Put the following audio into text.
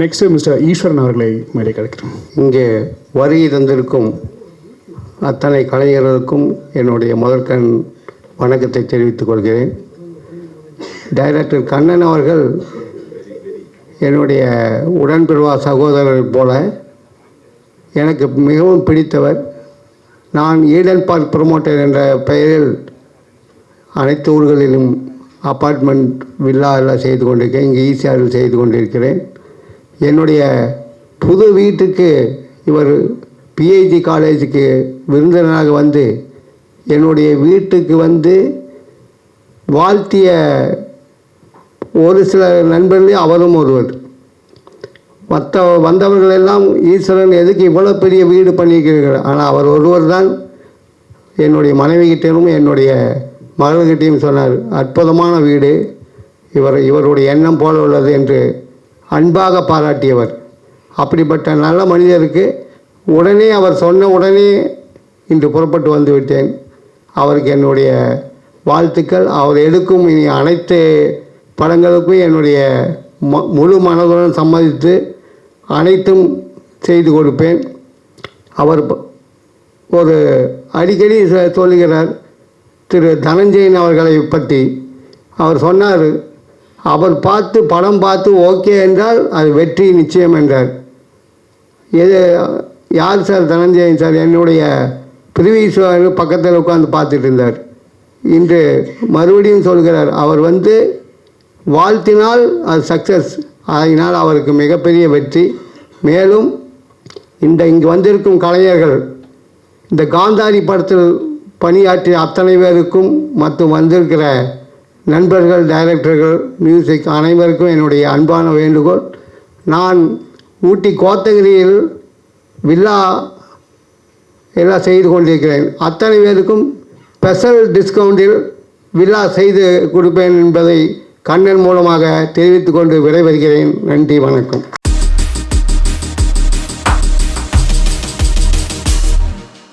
Next mister ஈஸ்வரன் அவர்களை மேலே கிடைக்கிறோம் இங்கே வரி தந்திருக்கும் அத்தனை கலைஞர்களுக்கும் என்னுடைய முதற்கண் வணக்கத்தை தெரிவித்துக் கொள்கிறேன். டைரக்டர் கண்ணன் அவர்கள் என்னுடைய உடன்பிறவா சகோதரர் போல எனக்கு மிகவும் பிடித்தவர். நான் ஈடன் பார்க் ப்ரொமோட்டர் என்ற பெயரில் அனைத்து ஊர்களிலும் அப்பார்ட்மெண்ட் வில்லா எல்லாம் செய்து கொண்டிருக்கேன். இங்கே ஈசிஆரில் செய்து கொண்டிருக்கிறேன். என்னுடைய புது வீட்டுக்கு இவர் பிஐஜி காலேஜுக்கு விருந்தினராக வந்து என்னுடைய வீட்டுக்கு வந்து வாழ்த்திய ஒரு சில நண்பர்களே அவரும் ஒருவர். மற்ற வந்தவர்கள் எல்லாம் ஈஸ்வரன் எதுக்கு இவ்வளோ பெரிய வீடு பண்ணியிருக்கிறீர்கள்? ஆனால் அவர் ஒருவர் தான் என்னுடைய மனைவிகிட்டையும் என்னுடைய மகள்கிட்டையும் சொன்னார் அற்புதமான வீடு. இவர் இவருடைய எண்ணம் போல உள்ளது என்று அன்பாக பாராட்டியவர். அப்படிப்பட்ட நல்ல மனிதருக்கு உடனே அவர் சொன்ன உடனே இன்று புறப்பட்டு வந்துவிட்டேன் அவருக்கு என்னுடைய வாழ்த்துக்கள். அவர் எடுக்கும் இனி அனைத்து படங்களுக்கும் என்னுடைய ம முழு மனதுடன் சம்மதித்து அனைத்தும் செய்து கொடுப்பேன். அவர் ஒரு அடிக்கடி சொல்லுகிறார் திரு தனஞ்சயன் அவர்களை பற்றி. அவர் சொன்னார் அவர் பார்த்து படம் பார்த்து ஓகே என்றால் அது வெற்றி நிச்சயம் என்றார். எது யார் சார் தனஞ்சயன் சார்? என்னுடைய பிரிவீஸ்வரர் பக்கத்தில் உட்காந்து பார்த்துட்டு இருந்தார். இன்று மறுபடியும் சொல்கிறார் அவர் வந்து வாழ்த்தினால் அது சக்ஸஸ் அதனால் அவருக்கு மிகப்பெரிய வெற்றி. மேலும் இந்த இங்கு வந்திருக்கும் கலைஞர்கள் இந்த காந்தாரி படத்தில் பணியாற்றிய அத்தனை பேருக்கும் மற்றும் வந்திருக்கிற நண்பர்கள் டைரக்டர்கள் மியூசிக் அனைவருக்கும் என்னுடைய அன்பான வேண்டுகோள். நான் ஊட்டி கோத்தகிரியில் வில்லா எல்லாம் செய்து கொண்டிருக்கிறேன். அத்தனை பேருக்கும் ஸ்பெஷல் டிஸ்கவுண்டில் வில்லா செய்து கொடுப்பேன் என்பதை கண்ணன் மூலமாக தெரிவித்துக்கொண்டு விடைபெறுகிறேன். நன்றி வணக்கம்.